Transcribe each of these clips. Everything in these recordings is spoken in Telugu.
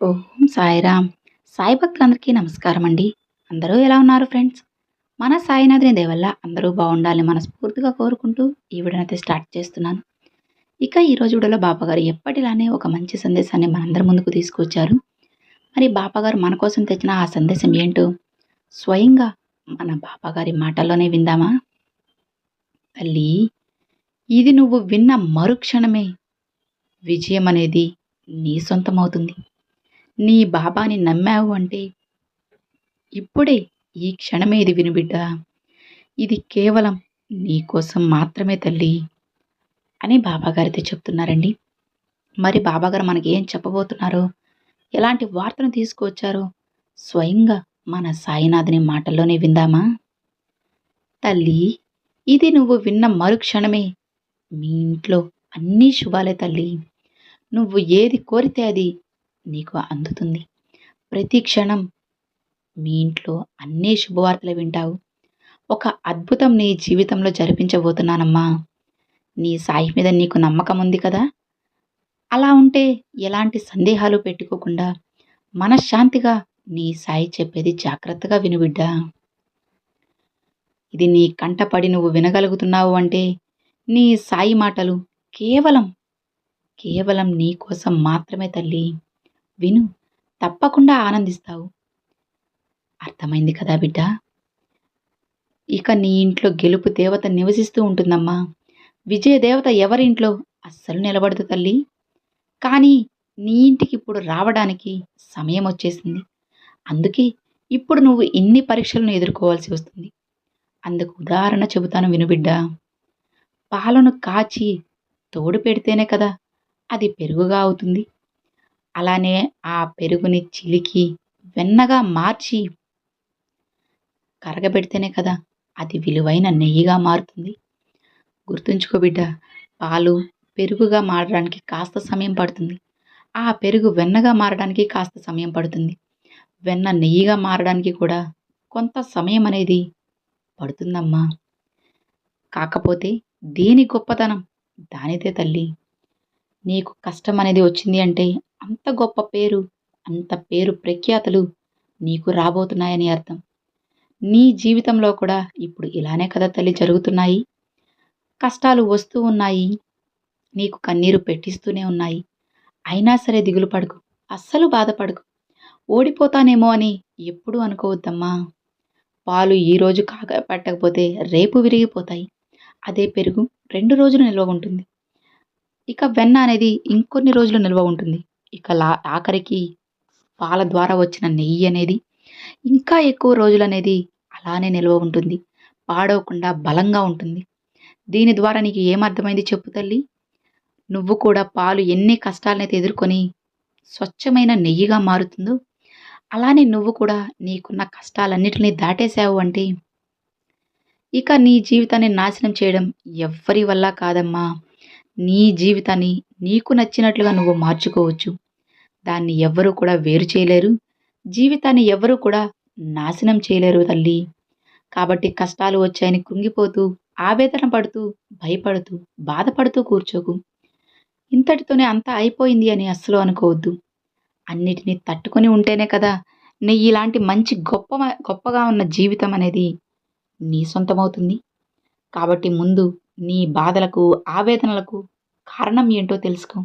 ఓం సాయిరామ్. సాయి భక్తులందరికీ నమస్కారం అండి అందరూ ఎలా ఉన్నారు ఫ్రెండ్స్? మన సాయినాథుని దేవల్ల అందరూ బాగుండాలని మనస్ఫూర్తిగా కోరుకుంటూ ఈ వీడియోనైతే స్టార్ట్ చేస్తున్నాను. ఇక ఈరోజు రోజు వీడియోలో బాబాగారు ఎప్పటిలానే ఒక మంచి సందేశాన్ని మనందరి ముందుకు తీసుకొచ్చారు. మరి బాబాగారు మన కోసం తెచ్చిన ఆ సందేశం ఏంటో స్వయంగా మన బాబాగారి మాటల్లోనే విందామా? తల్లి ఇది నువ్వు విన్న మరుక్షణమే విజయం అనేది నీ సొంతమవుతుంది. నీ బాబాని నమ్మావు అంటే ఇప్పుడే ఈ క్షణమే ఇది వినుబిడ్డా ఇది కేవలం నీకోసం మాత్రమే తల్లి అని బాబాగారితో చెప్తున్నారండి. మరి బాబాగారు మనకి ఏం చెప్పబోతున్నారో ఎలాంటి వార్తను తీసుకువచ్చారో స్వయంగా మన సాయినాథుని మాటల్లోనే విందామా? తల్లి ఇది నువ్వు విన్న మరుక్షణమే మీ ఇంట్లో అన్నీ శుభాలే తల్లి. నువ్వు ఏది కోరితే అది నీకు అందుతుంది. ప్రతి క్షణం మీ ఇంట్లో అన్నీ శుభవార్తలు వింటావు. ఒక అద్భుతం నీ జీవితంలో జరిపించబోతున్నానమ్మా. నీ సాయి మీద నీకు నమ్మకం ఉంది కదా? అలా ఉంటే ఎలాంటి సందేహాలు పెట్టుకోకుండా మనశ్శాంతిగా నీ సాయి చెప్పేది జాగ్రత్తగా వినుబిడ్డా ఇది నీ కంటపడి నువ్వు వినగలుగుతున్నావు అంటే నీ సాయి మాటలు కేవలం కేవలం నీ కోసం మాత్రమే తల్లి. విను తప్పకుండా ఆనందిస్తావు. అర్థమైంది కదా బిడ్డ? ఇక నీ ఇంట్లో గెలుపు దేవత నివసిస్తూ ఉంటుందమ్మా. విజయ దేవత ఎవరింట్లో అస్సలు నిలబడదు తల్లి. కానీ నీ ఇంటికి ఇప్పుడు రావడానికి సమయం వచ్చేసింది. అందుకే ఇప్పుడు నువ్వు ఇన్ని పరీక్షలను ఎదుర్కోవాల్సి వస్తుంది. అందుకు ఉదాహరణ చెబుతాను వినుబిడ్డ పాలను కాచి తోడు పెడితేనే కదా అది పెరుగుగా అవుతుంది. అలానే ఆ పెరుగుని చిలికి వెన్నగా మార్చి కరగబెడితేనే కదా అది విలువైన నెయ్యిగా మారుతుంది. గుర్తుంచుకో బిడ్డ పాలు పెరుగుగా మారడానికి కాస్త సమయం పడుతుంది. ఆ పెరుగు వెన్నగా మారడానికి కాస్త సమయం పడుతుంది. వెన్న నెయ్యిగా మారడానికి కూడా కొంత సమయం అనేది పడుతుందమ్మా. కాకపోతే దేని గొప్పతనం? దానిదే తల్లి. నీకు కష్టం అనేది వచ్చింది అంటే అంత గొప్ప పేరు అంత పేరు ప్రఖ్యాతలు నీకు రాబోతున్నాయని అర్థం. నీ జీవితంలో కూడా ఇప్పుడు ఇలానే కదా తల్లి జరుగుతున్నాయి. కష్టాలు వస్తూ ఉన్నాయి. నీకు కన్నీరు పెట్టిస్తూనే ఉన్నాయి. అయినా సరే దిగులు పడుకు. అస్సలు బాధపడకు. ఓడిపోతానేమో అని ఎప్పుడూ అనుకోవద్దమ్మా. పాలు ఈరోజు కాక పెట్టకపోతే రేపు విరిగిపోతాయి. అదే పెరుగు రెండు రోజులు నిల్వ ఉంటుంది. ఇక వెన్న అనేది ఇంకొన్ని రోజులు నిల్వ ఉంటుంది. ఇక లా ఆఖరికి పాల ద్వారా వచ్చిన నెయ్యి అనేది ఇంకా ఎక్కువ రోజులు అనేది అలానే నిల్వ ఉంటుంది. పాడవకుండా బలంగా ఉంటుంది. దీని ద్వారా నీకు ఏమర్థమైంది చెప్పు తల్లి? నువ్వు కూడా పాలు ఎన్ని కష్టాలనైతే ఎదుర్కొని స్వచ్ఛమైన నెయ్యిగా మారుతుందో అలానే నువ్వు కూడా నీకున్న కష్టాలన్నిటినీ దాటేశావు అంటే ఇక నీ జీవితాన్ని నాశనం చేయడం ఎవ్వరి వల్ల కాదమ్మా. నీ జీవితాన్ని నీకు నచ్చినట్లుగా నువ్వు మార్చుకోవచ్చు. దాన్ని ఎవ్వరూ కూడా వేరు చేయలేరు. జీవితాన్ని ఎవ్వరూ కూడా నాశనం చేయలేరు తల్లి. కాబట్టి కష్టాలు వచ్చాయని కృంగిపోతూ ఆవేదన పడుతూ భయపడుతూ బాధపడుతూ కూర్చోకు. ఇంతటితోనే అంతా అయిపోయింది అని అస్సలు అనుకోవద్దు. అన్నిటినీ తట్టుకొని ఉంటేనే కదా నీ ఇలాంటి మంచి గొప్ప గొప్పగా ఉన్న జీవితం అనేది నీ సొంతమవుతుంది. కాబట్టి ముందు నీ బాధలకు ఆవేదనలకు కారణం ఏంటో తెలుసుకో.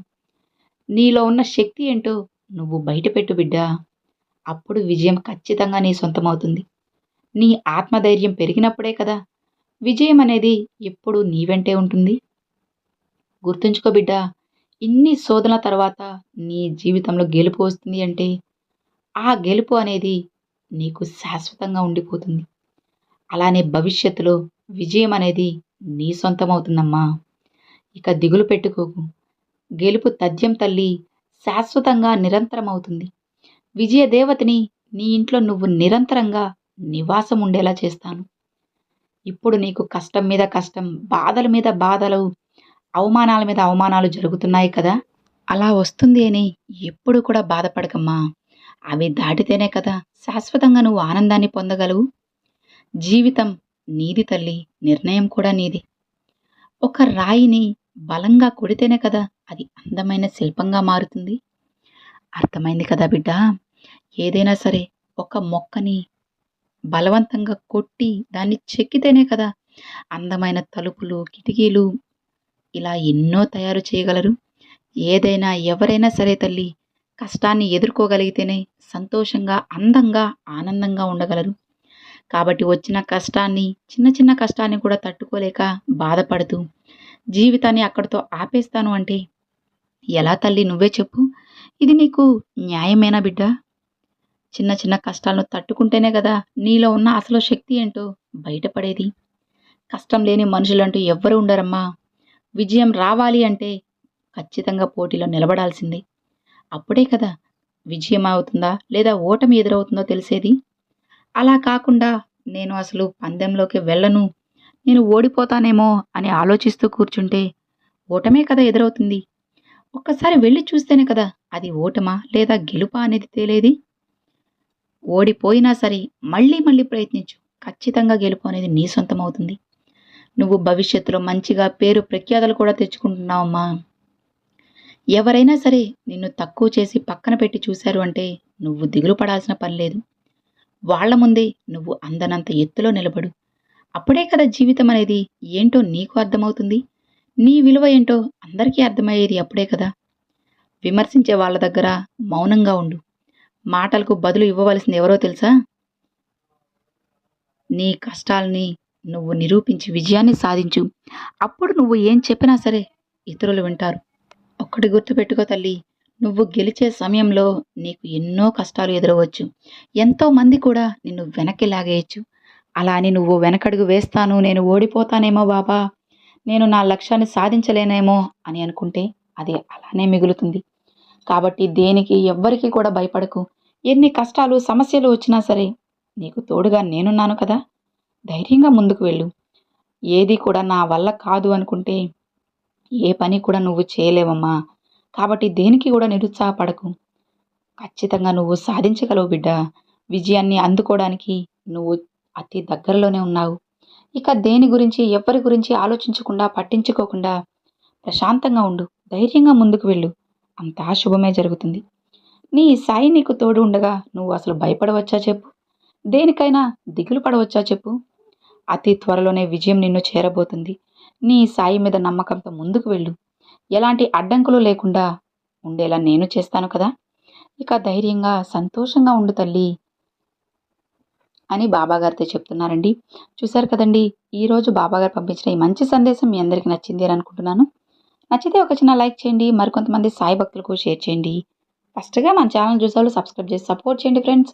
నీలో ఉన్న శక్తి ఏంటో నువ్వు బయటపెట్టు బిడ్డా. అప్పుడు విజయం ఖచ్చితంగా నీ సొంతమవుతుంది. నీ ఆత్మధైర్యం పెరిగినప్పుడే కదా విజయం అనేది ఎప్పుడు నీ వెంటే ఉంటుంది. గుర్తుంచుకో బిడ్డా ఇన్ని శోధనల తర్వాత నీ జీవితంలో గెలుపు వస్తుంది అంటే ఆ గెలుపు అనేది నీకు శాశ్వతంగా ఉండిపోతుంది. అలానే భవిష్యత్తులో విజయం అనేది నీ సొంతమవుతుందమ్మా. ఇక దిగులు పెట్టుకోకు గెలుపు తథ్యం తల్లి శాశ్వతంగా నిరంతరం అవుతుంది నీ ఇంట్లో నువ్వు నిరంతరంగా నివాసం ఉండేలా చేస్తాను. ఇప్పుడు నీకు కష్టం మీద కష్టం బాధల మీద బాధలు అవమానాల మీద అవమానాలు జరుగుతున్నాయి కదా? అలా వస్తుంది అని ఎప్పుడు కూడా బాధపడకమ్మా. అవి దాటితేనే కదా శాశ్వతంగా నువ్వు ఆనందాన్ని పొందగలవు. జీవితం నీది తల్లి నిర్ణయం కూడా నీది. ఒక రాయిని బలంగా కొడితేనే కదా అది అందమైన శిల్పంగా మారుతుంది. అర్థమైంది కదా బిడ్డ? ఏదైనా సరే ఒక మొక్కని బలవంతంగా కొట్టి దాన్ని చెక్కితేనే కదా అందమైన తలుపులు కిటికీలు ఇలా ఎన్నో తయారు చేయగలరు. ఏదైనా ఎవరైనా సరే తల్లి కష్టాన్ని ఎదుర్కోగలిగితేనే సంతోషంగా అందంగా ఆనందంగా ఉండగలరు. కాబట్టి వచ్చిన కష్టాన్ని చిన్న చిన్న కష్టాన్ని కూడా తట్టుకోలేక బాధపడుతూ జీవితాన్ని అక్కడితో ఆపేస్తాను అంటే ఎలా తల్లి నువ్వే చెప్పు. ఇది నీకు న్యాయమేనా బిడ్డ? చిన్న చిన్న కష్టాలను తట్టుకుంటేనే కదా నీలో ఉన్న అసలు శక్తి ఏంటో బయటపడేది. కష్టం లేని మనుషులంటూ ఎవ్వరు ఉండరమ్మా. విజయం రావాలి అంటే ఖచ్చితంగా పోటీలో నిలబడాల్సిందే. అప్పుడే కదా విజయం అవుతుందా లేదా ఓటమి ఎదురవుతుందో తెలిసేది. అలా కాకుండా నేను అసలు పందెంలోకి వెళ్ళను. నేను ఓడిపోతానేమో అని ఆలోచిస్తూ కూర్చుంటే ఓటమే కదా ఎదురవుతుంది. ఒక్కసారి వెళ్ళి చూస్తేనే కదా అది ఓటమా లేదా గెలుపా అనేది తేలేది. ఓడిపోయినా సరే మళ్ళీ మళ్ళీ ప్రయత్నించు. ఖచ్చితంగా గెలుపు అనేది నీ సొంతం అవుతుంది నువ్వు భవిష్యత్తులో మంచిగా పేరు ప్రఖ్యాతలు కూడా తెచ్చుకుంటున్నావమ్మా. ఎవరైనా సరే నిన్ను తక్కువ చేసి పక్కన పెట్టి చూశారు అంటే నువ్వు దిగులు పడాల్సిన పని లేదు. వాళ్ళ ముందే నువ్వు అందనంత ఎత్తులో నిలబడు. అప్పుడే కదా జీవితం అనేది ఏంటో నీకు అర్థమవుతుంది. నీ విలువ ఏంటో అందరికీ అర్థమయ్యేది అప్పుడే కదా. విమర్శించే వాళ్ళ దగ్గర మౌనంగా ఉండు. మాటలకు బదులు ఇవ్వవలసింది ఎవరో తెలుసా? నీ కష్టాల్ని నువ్వు నిరూపించి విజయాన్ని సాధించు. అప్పుడు నువ్వు ఏం చెప్పినా సరే ఇతరులు వింటారు. ఒక్కటి గుర్తుపెట్టుకో తల్లి. నువ్వు గెలిచే సమయంలో నీకు ఎన్నో కష్టాలు ఎదురవచ్చు. ఎంతోమంది కూడా నిన్ను వెనక్కి లాగేయచ్చు. అలా అని నువ్వు వెనకడుగు వేస్తాను నేను ఓడిపోతానేమో బాబా. నేను నా లక్ష్యాన్ని సాధించలేనేమో అని అనుకుంటే అది అలానే మిగులుతుంది. కాబట్టి దేనికి ఎవ్వరికీ కూడా భయపడకు. ఎన్ని కష్టాలు సమస్యలు వచ్చినా సరే నీకు తోడుగా నేనున్నాను కదా. ధైర్యంగా ముందుకు వెళ్ళు. ఏది కూడా నా వల్ల కాదు అనుకుంటే ఏ పని కూడా నువ్వు చేయలేవమ్మా. కాబట్టి దేనికి కూడా నిరుత్సాహపడకు. ఖచ్చితంగా నువ్వు సాధించగలవు బిడ్డ. విజయాన్ని అందుకోవడానికి నువ్వు అతి దగ్గరలోనే ఉన్నావు. ఇక దేని గురించి ఎవరి గురించి ఆలోచించకుండా పట్టించుకోకుండా ప్రశాంతంగా ఉండు. ధైర్యంగా ముందుకు వెళ్ళు. అంతా శుభమే జరుగుతుంది. నీ సాయి నీకు తోడు ఉండగా నువ్వు అసలు భయపడవచ్చా చెప్పు? దేనికైనా దిగులు పడవచ్చా చెప్పు? అతి త్వరలోనే విజయం నిన్ను చేరబోతుంది. నీ సాయి మీద నమ్మకంతో ముందుకు వెళ్ళు. ఎలాంటి అడ్డంకులు లేకుండా ఉండేలా నేను చేస్తాను కదా. ఇక ధైర్యంగా సంతోషంగా ఉండు తల్లి అని బాబాగారితో చెప్తున్నారండి. చూశారు కదండి ఈరోజు బాబాగారు పంపించిన ఈ మంచి సందేశం మీ అందరికీ నచ్చింది అని అనుకుంటున్నాను. నచ్చితే ఒక చిన్న లైక్ చేయండి మరికొంతమంది సాయి భక్తులకు షేర్ చేయండి. ఫస్ట్గా మన ఛానల్ చూసేవాళ్ళు సబ్స్క్రైబ్ చేసి సపోర్ట్ చేయండి friends.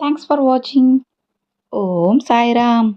Thanks for watching. Om Sairam.